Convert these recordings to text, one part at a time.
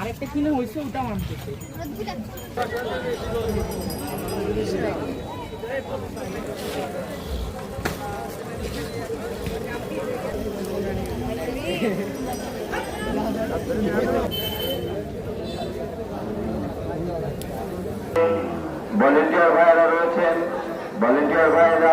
আরেকটা কিনে হয়েছে ওটা আনতেছে ভলেন্টিয়ার রয়েছেন ভলেন্টিয়ার ভাইয়েরা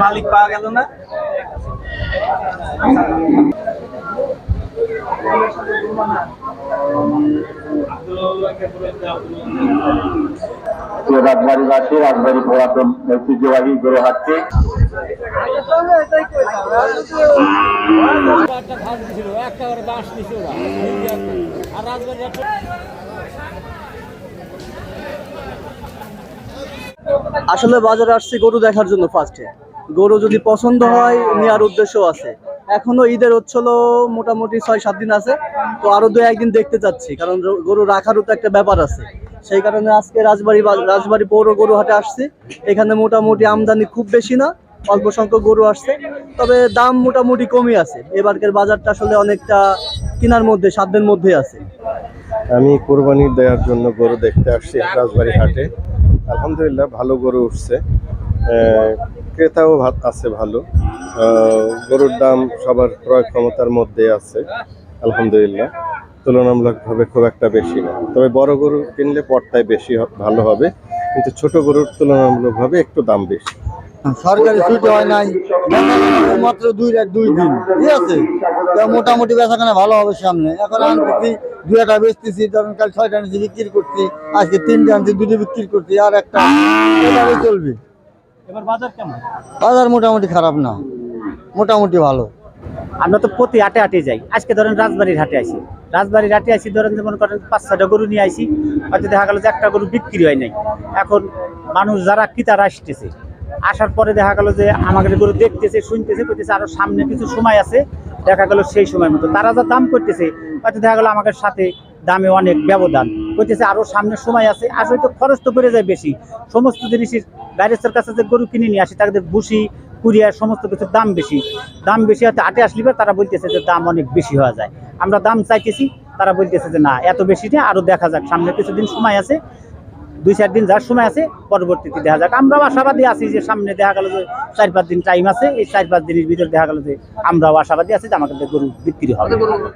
মালিক পাওয়া গেল না? রাজবাড়িবাসী রাজবাড়ি পুরাতন ঐতিহ্যবাহী গৃহহাটটি আর রাজবাড়ি একটা আসলে বাজারে আসছি গরু দেখার জন্য ফার্স্টে গরু যদি পছন্দ হয়, নেওয়ার উদ্দেশ্য আছে। এখনও ঈদের হচ্ছিল মোটামুটি ছয়, সাত দিন আছে। তো আরও দু, একদিন দেখতে চাচ্ছি কারণ গরু রাখারও তো একটা ব্যাপার আছে। সেই কারণে আজকে রাজবাড়ি রাজবাড়ি পৌর গরু হাটে আসছি। এখানে মোটামুটি আমদানি খুব বেশি না, অল্প সংখ্যক গরু আসছে। তবে দাম মোটামুটি কমই আছে। এবারকার বাজারটা আসলে অনেকটা কেনার মধ্যে, সাধ্যের মধ্যে আছে। আমি কোরবানি দেওয়ার জন্য গরু দেখতে আসছি রাজবাড়ি হাটে। আলহামদুলিল্লাহ, ভালো গরু উঠছে। ক্রেতাও ভাত আছে ভালো। গরুর দাম সবার ক্রয় ক্ষমতার মধ্যে আছে, আলহামদুলিল্লাহ। তুলনামূলকভাবে খুব একটা বেশি না। তবে বড় গরু কিনলে পর্তায় বেশি ভালো হবে। কিন্তু ছোট গরুর তুলনামূলকভাবে একটু দাম বেশি। সরকারি ছুটি হয় নাই। মাত্র দুই রাত দুই দিন। ঠিক আছে? তা মোটামুটি বেচাকেনা ভালো হবে সামনে। এখন আনতেছি দুই একটা বেচতেছি ধরেন কাল ছয়টা আনছি বিক্রি করছি আজকে তিনটে আনছি দুটো বিক্রি করছি আর একটা এভাবে চলবে। এবার বাজার কেমন? বাজার মোটামুটি খারাপ না। মোটামুটি ভালো। আমরা তো প্রতি হাটে হাটে যাই। আজকে ধরেন রাজবাড়ির হাটে আসি রাজবাড়ির হাটে আসি ধরেন যেমন করেন পাঁচ ছটা গরু নিয়ে আসি হয়তো দেখা গেল যে একটা গরু বিক্রি হয় নাই। এখন মানুষ যারা ক্রেতারা আসতেছে আসার পরে দেখা গেল যে আমাদের গরু দেখতেছে, শুনতেছে করতেছে আরও সামনে কিছু সময় আছে, দেখা গেল সেই সময় মতো। তারা যা দাম করতেছে, হয়তো দেখা গেল আমাদের সাথে দামে অনেক ব্যবধান। করতেছে আরও সামনে সময় আছে আসলে তো খরচ তো বেড়ে যায় বেশি। সমস্ত জিনিসের গাড়ির কাছে যে গরু কিনে নিয়ে আসে, তাদের ভুসি, কুরিয়ার, সমস্ত কিছুর দাম বেশি। দাম বেশি হয়তো আটে আসলে তারা বলতেছে যে দাম অনেক বেশি হওয়া যায়। আমরা দাম চাইতেছি, তারা বলতেছে যে না, এত বেশি না, আরও দেখা যাক, সামনে কিছুদিন সময় আছে। দুই চার দিন যাওয়ার সময় আছে, পরবর্তীতে দেখা যাক। আমরাও আশাবাদী আছি যে সামনে দেখা গেল যে চার পাঁচ দিন টাইম আছে, এই চার পাঁচ দিনের ভিতরে দেখা গেল যে আমরাও আশাবাদী আছি যে আমাদের গরু বিক্রি হবে।